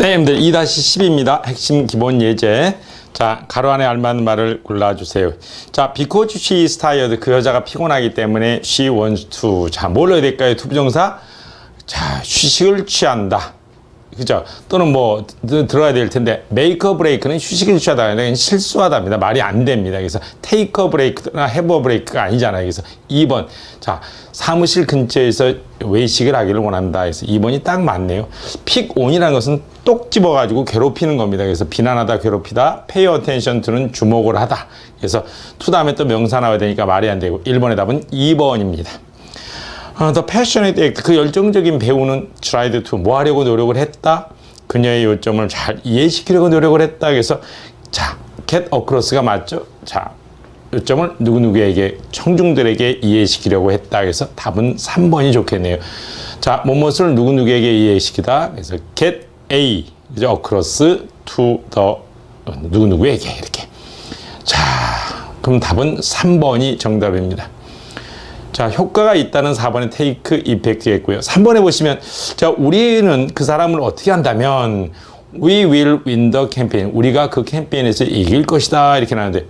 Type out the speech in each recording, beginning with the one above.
네, 여러분들 2-10입니다. 핵심 기본 예제. 자, 가로 안에 알맞는 말을 골라주세요. 자, because she is tired. 그 여자가 피곤하기 때문에 she wants to. 자, 뭘 넣어야 될까요? 투부정사. 자, 휴식을 취한다. 그죠? 또는 뭐 드- 들어야 될 텐데 a break는 휴식을 취하다 아니라 실수하다입니다. 말이 안 됩니다. 그래서 break나 have a break가 아니잖아요. 그래서 2번 자 사무실 근처에서 외식을 하기를 원한다. 그래서 2번이 딱 맞네요. on이라는 것은 똑 집어가지고 괴롭히는 겁니다. 그래서 비난하다, 괴롭히다, pay attention to는 주목을 하다. 그래서 to 다음에 또 명사 나와야 되니까 말이 안 되고 1번의 답은 2번입니다. 아, The passionate act, 그 열정적인 배우는 tried to 뭐 하려고 노력을 했다. 그녀의 요점을 잘 이해시키려고 노력을 했다. 그래서 자, get across가 맞죠? 자, 요점을 누구누구에게 청중들에게 이해시키려고 했다. 그래서 답은 3번이 좋겠네요. 자, 무엇을 누구누구에게 이해시키다. 그래서 get A, 그죠? across to the 어, 누구누구에게 이렇게. 자, 그럼 답은 3번이 정답입니다. 자, 효과가 있다는 4번의 테이크 이펙트였고요. 3번에 보시면 자, 우리는 그 사람을 어떻게 한다면 we will win the campaign. 우리가 그 캠페인에서 이길 것이다. 이렇게 나오는데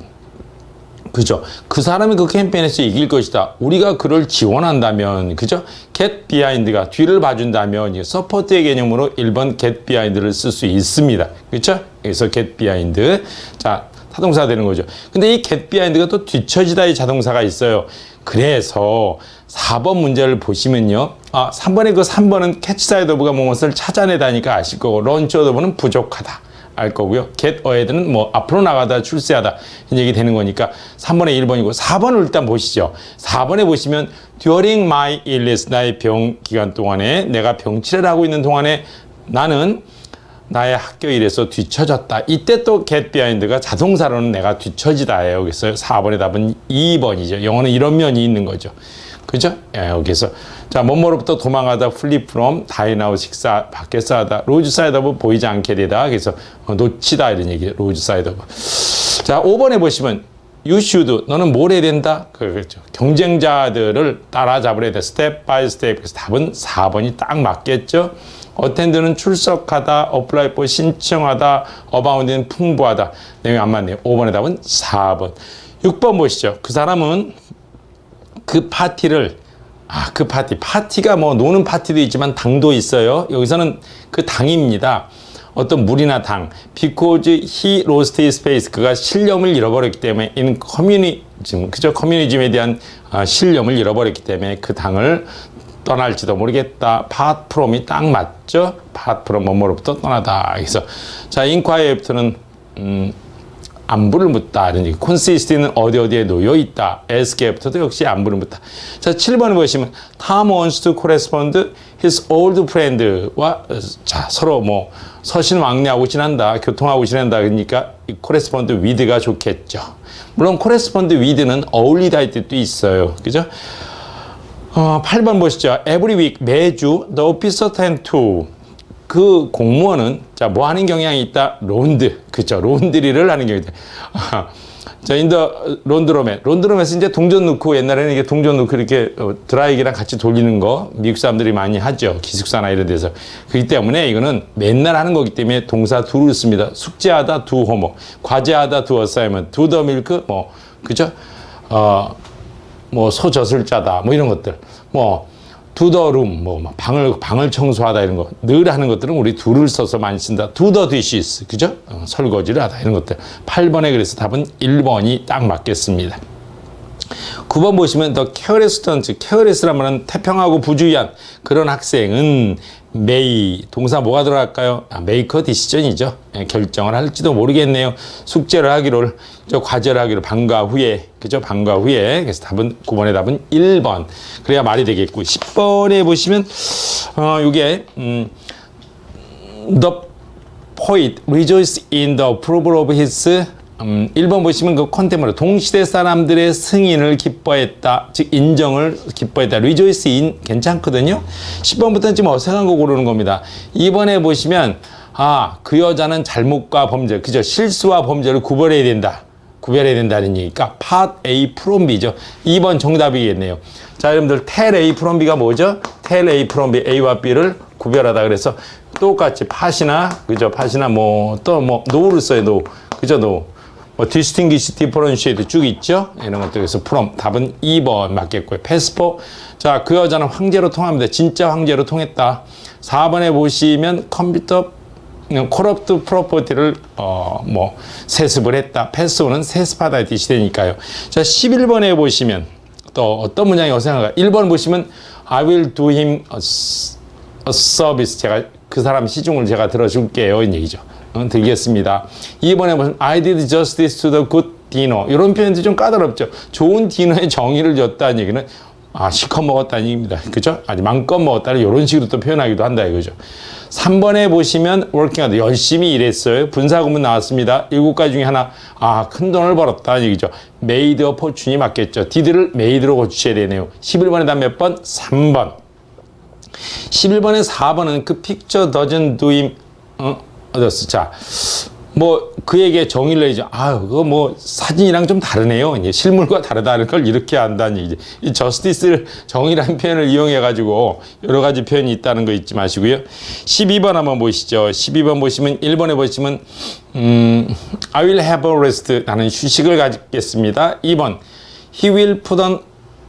그죠? 그 사람이 그 캠페인에서 이길 것이다. 우리가 그를 지원한다면, 그죠? get behind가 뒤를 봐준다면, 이 서포트의 개념으로 1번 get behind를 쓸 수 있습니다. 그렇죠? 그래서 get behind. 자, 타동사 되는 거죠. 근데 이 get behind가 또 뒤처지다의 자동사가 있어요. 그래서 4번 문제를 보시면요. 아, 3번의 그 3번은 catch side of가 무엇을 찾아내다니까 아실 거고, launch of는 부족하다. 알 거고요. get ahead는 뭐 앞으로 나가다 출세하다 이런 얘기 되는 거니까 3번에 1번이고 4번을 일단 보시죠. 4번에 보시면 during my illness 나의 병 기간 동안에 내가 병치레를 하고 있는 동안에 나는 나의 학교 일에서 뒤처졌다. 이때 또 get behind가 자동사로는 내가 뒤처지다예요. 그래서 4번의 답은 2번이죠. 영어는 이런 면이 있는 거죠. 그죠? 예, 여기서 자 뭐뭐로부터 도망가다 플립 프롬 다이나우 식사 밖에서 하다 로즈 사이드 오브 보이지 않게 되다 그래서 어, 놓치다 이런 얘기 로즈 사이드 오브 자 5번에 보시면 you should 너는 뭘 해야 된다 그렇죠 경쟁자들을 따라잡으려 돼 스텝 바이 스텝 그래서 답은 4번이 딱 맞겠죠 어텐드는 출석하다 어플라이 포 신청하다 어바운드는 풍부하다 내용이 안 맞네요 5번의 답은 4번 6번 보시죠 그 사람은 그 파티를 아, 그 파티. 파티가 뭐 노는 파티도 있지만 당도 있어요. 여기서는 그 당입니다. 어떤 물이나 당. Because he lost his faith. 그가 신념을 잃어버렸기 때문에 in communism. 그죠? 커뮤니즘에 대한 아, 신념을 잃어버렸기 때문에 그 당을 떠날지도 모르겠다. from이 딱 맞죠? from 뭐뭐로부터 떠나다. 그래서 자, after는 음, 안부를 묻다. consist는 어디 어디에 놓여 있다. ask부터도 역시 안부를 묻다. 자, 7번을 보시면 Tom wants to correspond his old friend와 어, 자, 서로 뭐 서신 왕래하고 지낸다. 교통하고 지낸다. 그러니까 이 correspond with가 좋겠죠. 물론 correspond with는 어울리다 할 뜻도 있어요. 그죠? 어, 8번 보시죠. Every week 매주 the officer tend to 그 공무원은 자 뭐 하는 경향이 있다? 론드. 그죠 론드리를 하는 경향이 있다. 아, 자 인더 론드롬에 론드롬에서 이제 동전 넣고 옛날에는 이게 동전 넣고 이렇게 어, 드라이기랑 같이 돌리는 거 미국 사람들이 많이 하죠. 기숙사나 이런 데서. 그렇기 때문에 이거는 맨날 하는 거기 때문에 동사 두를 씁니다. 숙제하다 두 호모 과제하다 두 어사이먼 두더 밀크 뭐. 그죠? 어 뭐 짜다 뭐 이런 것들 뭐 두더룸 뭐 방을 방을 청소하다 이런 거 늘 하는 것들은 우리 둘을 써서 많이 쓴다. 두더 디시스 그죠? 어, 설거지를 하다 이런 것들. 8번에 그래서 답은 1번이 딱 맞겠습니다. 9번 보시면 더 케어레스턴트 케어레스란 말은 태평하고 부주의한 그런 학생은 메이 동사 뭐가 들어갈까요? 아, 메이커 디시전이죠. 예, 결정을 할지도 모르겠네요. 숙제를 하기로 저 과제를 하기로 방과 후에 그죠? 방과 후에 그래서 답은 9번의 답은 1번. 그래야 말이 되겠고 10번에 보시면 어 이게 음 the poet rejoice in the approval of his 음, 1번 보시면 그 컨템으로 동시대 사람들의 승인을 기뻐했다. 즉 인정을 기뻐했다. rejoice in 괜찮거든요. 10번부터는 좀 어색한 거 고르는 겁니다. 2번에 보시면 아, 그 여자는 잘못과 범죄, 그죠? 실수와 범죄를 구별해야 된다. 구별해야 된다는 얘기니까 part A from B죠. 2번 정답이겠네요. 자, 여러분들 tell A from B가 뭐죠? tell A from B, A와 B를 구별하다 그래서 똑같이 팟이나 그죠 팟이나 뭐 또뭐 노를 써요 노 그죠 노 뭐 distinguish differentiate 쭉 있죠? 이런 것들. 그래서 from 답은 2번 맞겠고요. 패스포. 자 그 여자는 황제로 통합니다. 진짜 황제로 통했다. 4번에 보시면 컴퓨터 코럽트 프로퍼티를 어 뭐 세습을 했다. 패스오는 세습하다의 뜻이 되니까요. 자 11번에 보시면 또 어떤 문장이 어생각가? 1번 보시면 I will do him a, a service. 제가 그 사람 시중을 제가 들어줄게요. 이 얘기죠. 어, 드리겠습니다. 2번에 보시면 I did justice to the good dinner 이런 표현도 좀 까다롭죠. 좋은 디너에 정의를 줬다는 얘기는 아 실컷 먹었다는 얘기입니다. 그죠? 아주 마음껏 먹었다는 이런 식으로 또 표현하기도 한다 이거죠. 3번에 보시면 working하다 열심히 일했어요. 분사구문 나왔습니다. 일곱 가지 중에 하나. 아 큰 돈을 벌었다는 얘기죠. made a fortune이 맞겠죠. did를 made로 고치셔야 되네요. 11번에 다음 몇 번? 3번. 11번에 4번은 그 picture doesn't do him 어? 어렸어 자 뭐 그에게 정의를 내죠. 아, 그거 뭐 사진이랑 좀 다르네요. 이제 실물과 다르다는 걸 이렇게 한다는 얘기죠. 이 저스티스를 정의라는 표현을 이용해 가지고 여러 가지 표현이 있다는 거 잊지 마시고요. 12번 한번 보시죠. 12번 보시면 1번에 보시면 음, I will have a rest. 나는 휴식을 가지겠습니다. 2번 He will put on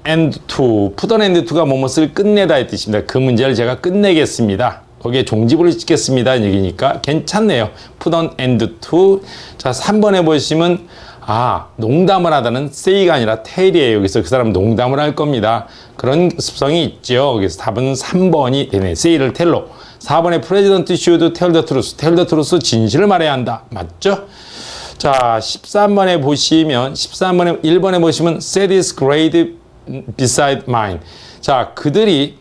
end to. put on end to가 뭐뭇을 끝내다의 뜻입니다. 그 문제를 제가 끝내겠습니다. 거기에 종지부를 찍겠습니다. 이 얘기니까 괜찮네요. on end to. 자, 3번에 보시면 아, 농담을 하다는 say가 아니라 tell이에요. 여기서 그 사람 농담을 할 겁니다. 그런 습성이 있죠. 그래서 답은 3번이 되네. say를 tell로. 4번에 president should tell the truth. tell the truth 진실을 말해야 한다. 맞죠? 자, 13번에 보시면 13번에 1번에 보시면 set is grade beside mine. 자, 그들이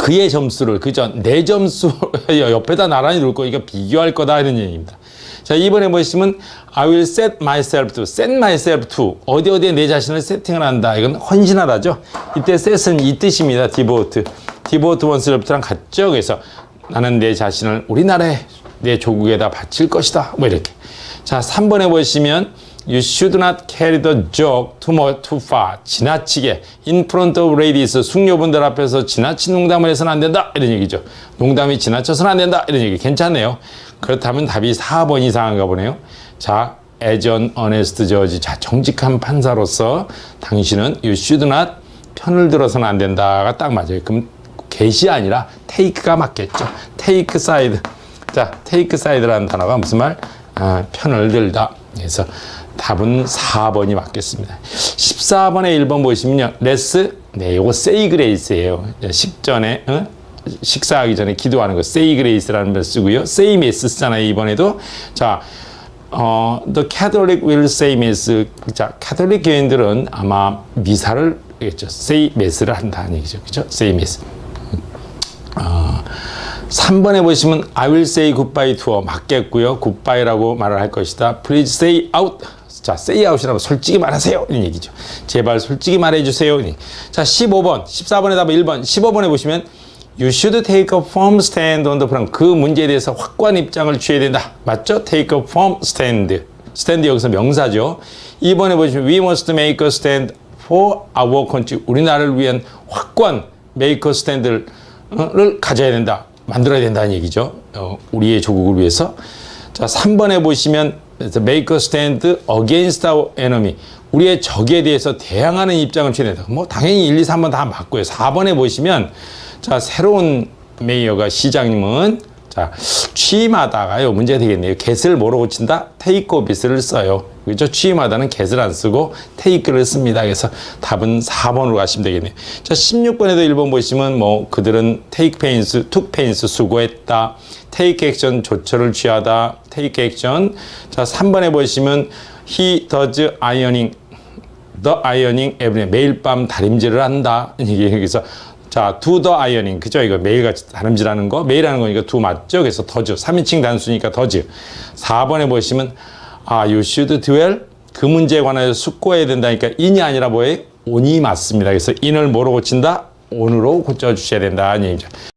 그의 점수를 그죠 내 점수 옆에다 나란히 놓을 거 이거 비교할 거다 이런 얘기입니다. 자 이번에 보시면 I will set myself to set myself to 어디 어디에 내 자신을 세팅을 한다 이건 헌신하다죠. 이때 set은 이 뜻입니다. devote devote oneself랑 같죠. 그래서 나는 내 자신을 우리나라에 내 조국에다 바칠 것이다. 뭐 이렇게. 자 3번에 보시면 You should not carry the joke too much too far. 지나치게 in front of ladies 숙녀분들 앞에서 지나친 농담을 해서는 안 된다 이런 얘기죠. 농담이 지나쳐서는 안 된다 이런 얘기 괜찮네요. 그렇다면 답이 4번 이상한가 보네요. 자, as an honest judge. 자, 정직한 판사로서 당신은 you should not 편을 들어서는 안 된다가 딱 맞아요. 그럼 get이 아니라 take가 맞겠죠. take side. 자, take side라는 단어가 무슨 말? 아, 편을 들다. 그래서 답은 4번이 맞겠습니다. 14번에 1번 보시면요. 레스, 네, 요거 grace예요. 식전에, 어? 식사하기 전에 기도하는 거 grace라는 걸 쓰고요. say mass 쓰잖아요. 이번에도. 자, 어, the Catholic will say mass. 자, 카톨릭 교인들은 아마 미사를 겠죠 say mass를 한다는 얘기죠. 그죠? say mass. 3번에 보시면 I will say goodbye to 맞겠고요. goodbye라고 말을 할 것이다. Please say out. 자, out이라고 솔직히 말하세요. 이런 얘기죠. 제발 솔직히 말해주세요. 자, 15번, 14번에 답은 1번, 15번에 보시면 You should take a firm stand on the problem. 그 문제에 대해서 확고한 입장을 취해야 된다. 맞죠? Take a firm stand. stand 여기서 명사죠. 2번에 보시면 We must make a stand for our country. 우리나라를 위한 확고한 make a stand를 가져야 된다. 만들어야 된다는 얘기죠. 어, 우리의 조국을 위해서. 자, 3번에 보시면 make a stand against our enemy. 우리의 적에 대해서 대항하는 입장을 취해야. 뭐 당연히 1, 2, 3번 다 맞고요. 4번에 보시면 자, 새로운 메이어가 시장님은 자, 취임하다가요. 문제가 되겠네요. get을 뭐로 고친다? take office를 써요. 그죠? 취임하다는 get을 안 쓰고 take를 씁니다. 그래서 답은 4번으로 가시면 되겠네요. 자, 16번에도 1번 보시면 뭐 그들은 take pains, took pains 수고했다. Take action 조처를 취하다. take action. 자, 3번에 보시면 he does ironing the ironing every 매일 밤 다림질을 한다. 이게 여기서 자, do the ironing. 그죠? 이거 매일같이 다림질하는 거. 매일 하는 거니까 do 맞죠? 그래서 does. 3인칭 단수니까 does. 4번에 보시면 아, you should dwell. 그 문제에 관하여 숙고해야 된다니까 in이 아니라 뭐예요? on이 맞습니다. 그래서 in을 뭐로 고친다? on으로 고쳐 주셔야 된다는 얘기죠.